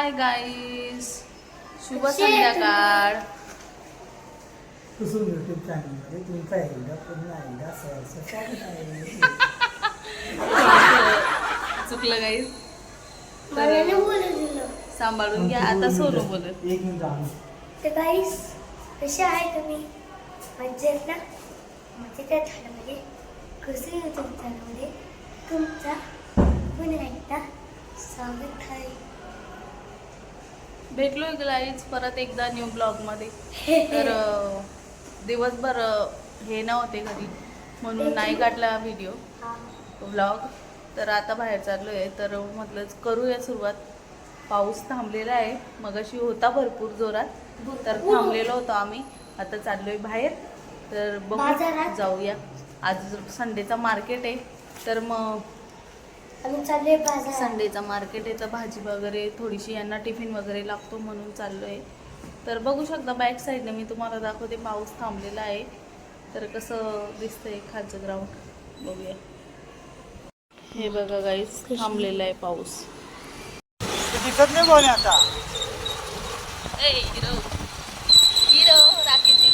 Hi guys शुभ संध्याकाळ. Kusum YouTube चॅनलमध्ये तुमचा एकदा पुन्हा एकदा सहर्ष स्वागत आहे. चुकलं बोलू दिलं. सांभाळून घ्या. आता सोनू बोलत एक मिनिट तर गाईस कसे आहे तुम्ही? मजेत ना? मजेत झाडामध्ये कसं यूट्यूब चॅनलमध्ये तुमचा पुन्हा एकदा स्वागत आहे. भेटलोय गाईज परत एकदा न्यू ब्लॉगमध्ये. तर दिवसभर हे नव्हते घरी म्हणून नाही काढला व्हिडिओ. ब्लॉग तर आता बाहेर चाललो आहे तर म्हटलं करूया सुरुवात. पाऊस थांबलेला आहे मगाशी होता भरपूर जोरात तर थांबलेलो होतो आम्ही. आता चाललोय बाहेर तर बघू? जाऊया. आज संडेचा मार्केट आहे तर मग आम्ही चाललोय बाजार. संडेचा मार्केट आहे तर भाजी वगैरे थोडीशी यांना टिफिन वगैरे लागतो म्हणून चाललोय. तर बघू शकता बॅक साईडने मी तुम्हाला दाखवते पाऊस थांबलेला आहे. तर कसं दिसतंय खालचं ग्राउंड बघूया. हे बघा गाईस थांबलेला आहे पाऊस. दिसत नाही बोल आता. हिरो. हिरो राकेशजी.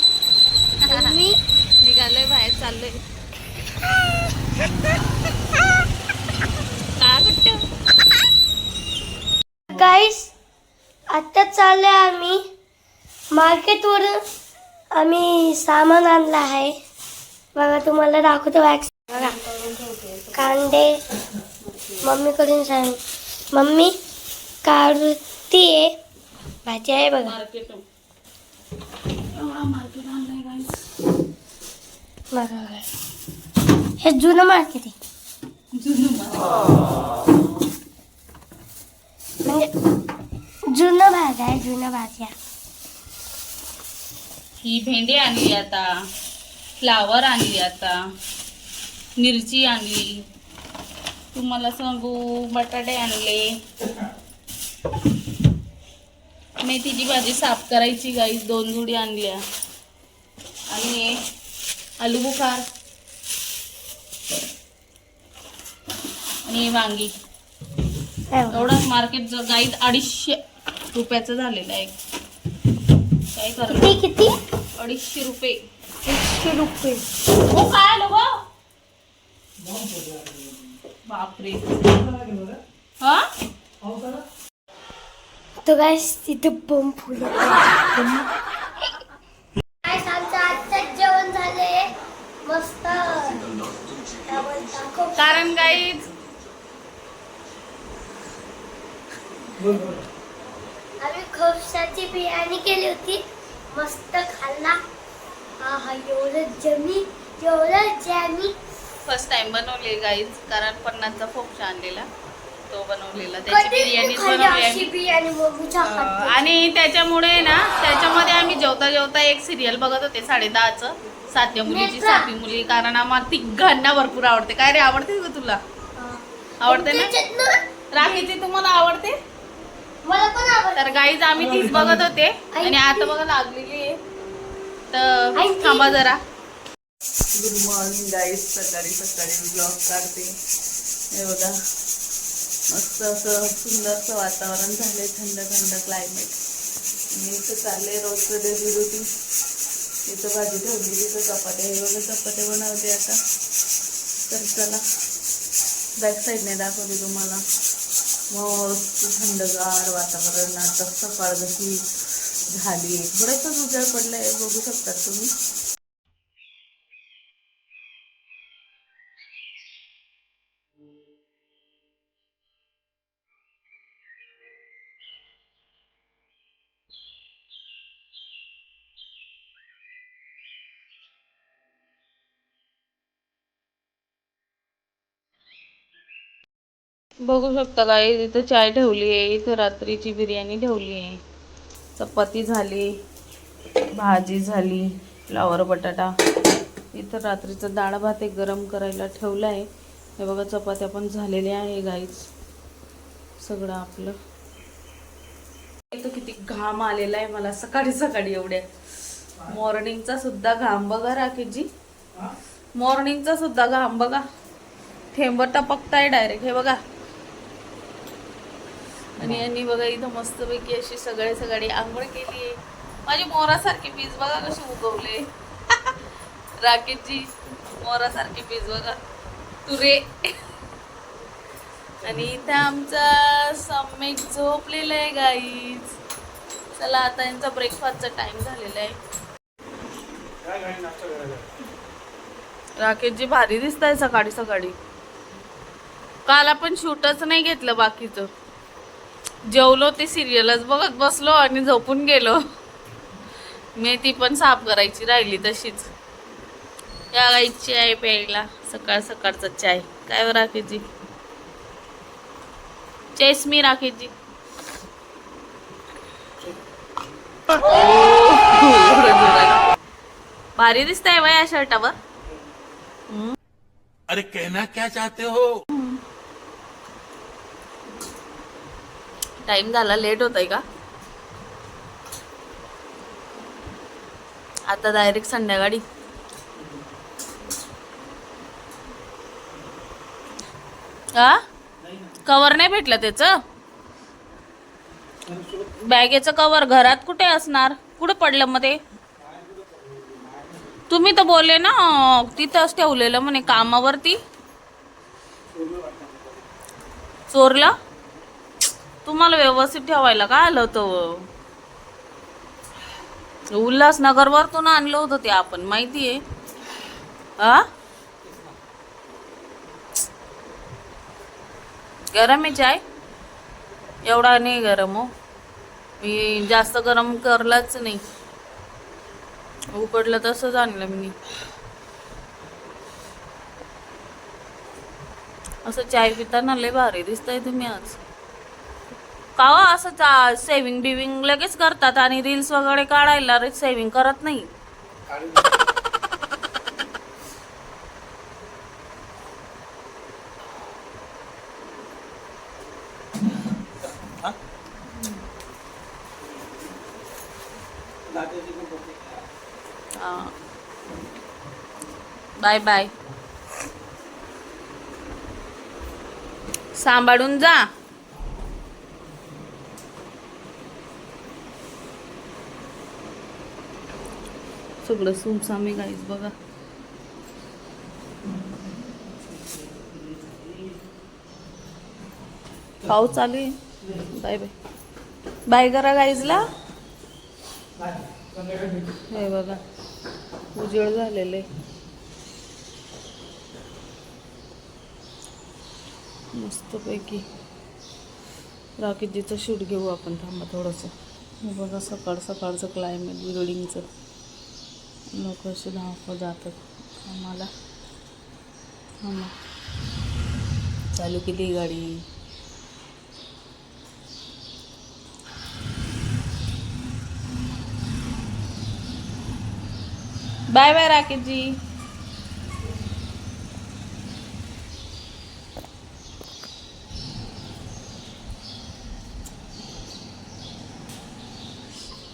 मी निघालोय बाहेर चाललोय का कुठं गाईस आता चाललोय आम्ही. मार्केटवरून आम्ही सामान आणलं आहे. बघा तुम्हाला दाखवतो वॅक्स बघा कांदे. मम्मी कडून सांग. मम्मी काढतीये भाजी आहे बघा. मार्केट एवढा मार्केट आणलाय गाईस बघा बघा. हे जुनं मार्केट आहे म्हणजे जुनं भाग आहे जुनं भाज्या. ही भेंडी आणली आता. फ्लावर आणली आता. मिरची आणली. तुम्हाला सांगू बटाटे आणले. मेथीची भाजी साफ करायची गाई दोन जुडी आणल्या. आणि आलू बुखार. आणि वांगी. हे बघा. एवढं मार्केट गाईत अडीचशे रुपयाचं झालेलं आहे. काय करणार? किती किती? अडीचशे रुपये. एकशे रुपये. हो काय आलं बापरे. हा? तो काय तिथे बम फुल काय सांगता आजचं जेवण झाले मस्त काय बोलता? खूप कारण गाईज बोल बोल आम्ही खोपशाची बिर्याणी केली होती. मस्त खाल्ला. हा हा एवढं जमी एवढं जॅमी. फर्स्ट टाइम बनवली गाईज कारण पन्नासचा फोपशा आणलेला. तो बनवलेला. त्याची बनवली बिर्याणी आणि त्याच्यामुळे ना त्याच्यामध्ये आम्ही जेवता जेवता एक सिरियल बघत होते साडे दहाचं सातव्या मुलीची नेत्रा. सातवी मुली कारण आम्हाला तिघांना भरपूर आवडते. काय रे आवडते का तुला? आवडते ना? राखीची तुम्हाला आवडतं? तर गाईज आम्ही तीच बघत होते. आणि आता बघा लागलेली आहे. तर थांबा जरा. गुड मॉर्निंग गाईज सकाळी सकाळी ब्लॉग काढते. हे बघा. मस्त असं सुंदरसं वातावरण झालंय थंड थंड क्लायमेट आणि इथं चाललंय रोजचं डेली रुटीन इथं भाजी ठेवली इथं चपात्या. हे बघा चपात्या बनवते आता. तर चला बॅक साईडने दाखवते तुम्हाला. मस्त थंडगार वातावरण आता सकाळ जशी झाली. थोडंसं उजाड आहे बघू शकतात तुम्ही. बघू शकता काय इथं चाय ठेवली आहे इथं रात्रीची बिर्याणी ठेवली आहे. चपाती झाली भाजी झाली फ्लावर बटाटा. इथं रात्रीचं डाळ भात एक गरम करायला ठेवलं आहे. हे बघा चपात्या पण झालेल्या आहे गाईच सगळं आपलं. इथं किती घाम आलेला आहे मला सकाळी सकाळी एवढ्या. मॉर्निंगचा सुद्धा घाम बघा राकेशजी मॉर्निंगचा सुद्धा घाम बघा. थेंब टपकताय डायरेक्ट हे बघा. आणि यांनी बघा इथं मस्तपैकी अशी सगळे सगळी आंघोळ केली. आहे माझी मोरासारखी पीस बघा कशी उगवले. राकेशजी मोरासारखी पीस बघा. तुरे. आणि इथे आमचा सम्यक झोपलेला आहे गाईज चला आता यांचा ब्रेकफास्टचा टाइम झालेला आहे. राकेशजी भारी दिसत आहे सकाळी सकाळी. काल आपण शूटच नाही घेतलं बाकीचं. जेवलो ते सिरियलच बघत बसलो आणि झोपून गेलो. मेथी पण साफ करायची राहिली तशीच. या गाईची चाय प्यायला सकाळ सकाळचा चाय. काय हो चेस मी राखेची भारी दिसतंय वय या शर्टावर. अरे कहना क्या चाहते हो? टाइम झाला लेट होत आहे का? आता डायरेक्ट संध्याकाळी. का कवर नाही भेटलं त्याचं? बॅगेचं कवर घरात कुठे असणार? कुठे पडलं मग ते? तुम्ही तर बोलले ना तिथंच ठेवलेलं म्हणे कामावरती. चोरलं? तुम्हाला व्यवस्थित ठेवायला काय आलं होतं? उल्हासनगर वरतून आणलं होतं ते आपण माहितीये? हा गरम आहे चाय? एवढा नाही गरम हो. मी जास्त गरम करलाच नाही. उकडलं तसंच आणलं मी. असं चाय पिताना लय भारी दिसतंय तुम्ही आज. का असं चा सेविंग बिविंग लगेच करतात आणि रील्स वगैरे काढायला सेव्हिंग करत नाही. बाय बाय सांभाळून जा. सगळं सुमसामी गाईज बघा. पाऊस चालू आहे? Bye bye. बाय करा गाईजला. हे बघा उजेड झालेले. मस्तपैकी. राकेशजीचं शूट घेऊ आपण थांबा थोडंसं. हे बघा सकाळ सकाळचं क्लायमेट बिल्डिंगचं लोक असे धावपळ जातात. आम्हाला. आम्हा. चालू केली गाडी. Bye bye Rakeshji.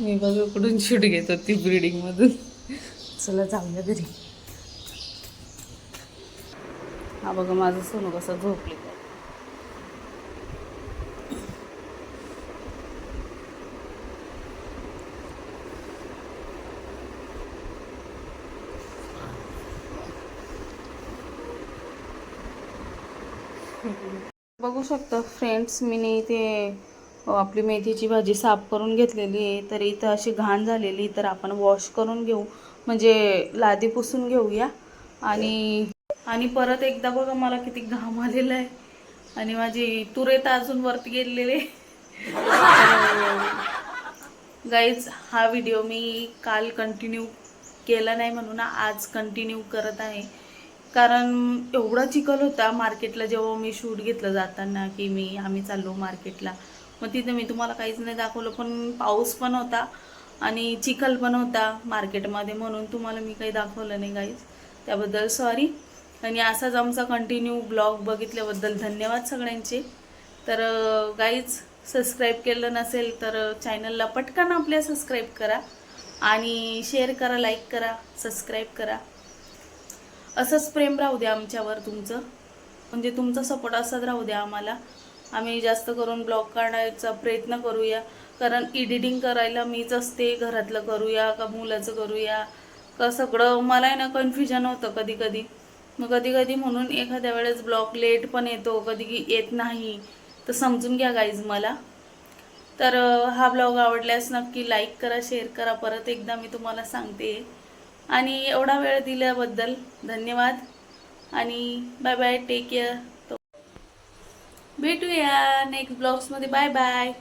मी बघ कुठून शूट घेत होती ब्रिडिंगमधून चला जाऊया घरी. हा बघा माझं सोनू कसं झोपले बघू शकता फ्रेंड्स मी इथे आपली मेथीची भाजी साफ करून घेतलेली आहे तर इथं अशी घाण झालेली तर आपण वॉश करून घेऊ. म्हणजे लादी पुसून घेऊया. आणि आणि परत एकदा बघा मला किती घाम आलेला आहे. आणि माझी तुरे तर अजून वरती गेलेले गाईज हा व्हिडिओ मी काल कंटिन्यू केला नाही म्हणून आज कंटिन्यू करत आहे. कारण एवढा चिखल होता मार्केटला जेव्हा मी शूट घेतलं जाताना की मी आम्ही चाललो मार्केटला मग तिथे मी तुम्हाला काहीच नाही दाखवलं पण पाऊस पण होता आणि चिखल पण होता मार्केटमध्ये म्हणून तुम्हाला मी काही दाखवलं नाही गाईज त्याबद्दल सॉरी आणि असाच आमचा कंटिन्यू ब्लॉग बघितल्याबद्दल धन्यवाद सगळ्यांचे. तर गाईज सबस्क्राईब केलं नसेल तर चॅनलला पटकन आपल्या सबस्क्राईब करा आणि शेअर करा लाईक करा सबस्क्राईब करा. असंच प्रेम राहू द्या आमच्यावर तुमचं. म्हणजे तुमचा सपोर्ट असाच राहू द्या आम्हाला. आम्ही जास्त करून ब्लॉग काढायचा प्रयत्न करूया. कारण एडिटिंग करायला मीच असते घरातलं करूया का मुलाचं करूया? का सगळं मला आहे ना कन्फ्युजन होतं कधी कधी मग कधी कधी म्हणून एखाद्या वेळेस ब्लॉग लेट पण येतो कधी की येत नाही. तर समजून घ्या गाईज मला. तर हा ब्लॉग आवडल्यास नक्की लाईक करा शेअर करा. परत एकदा मी तुम्हाला सांगते. आणि एवढा वेळ दिल्याबद्दल धन्यवाद. आणि बाय बाय टेक केअर भेटूया नेक्स्ट ब्लॉग्समध्ये बाय बाय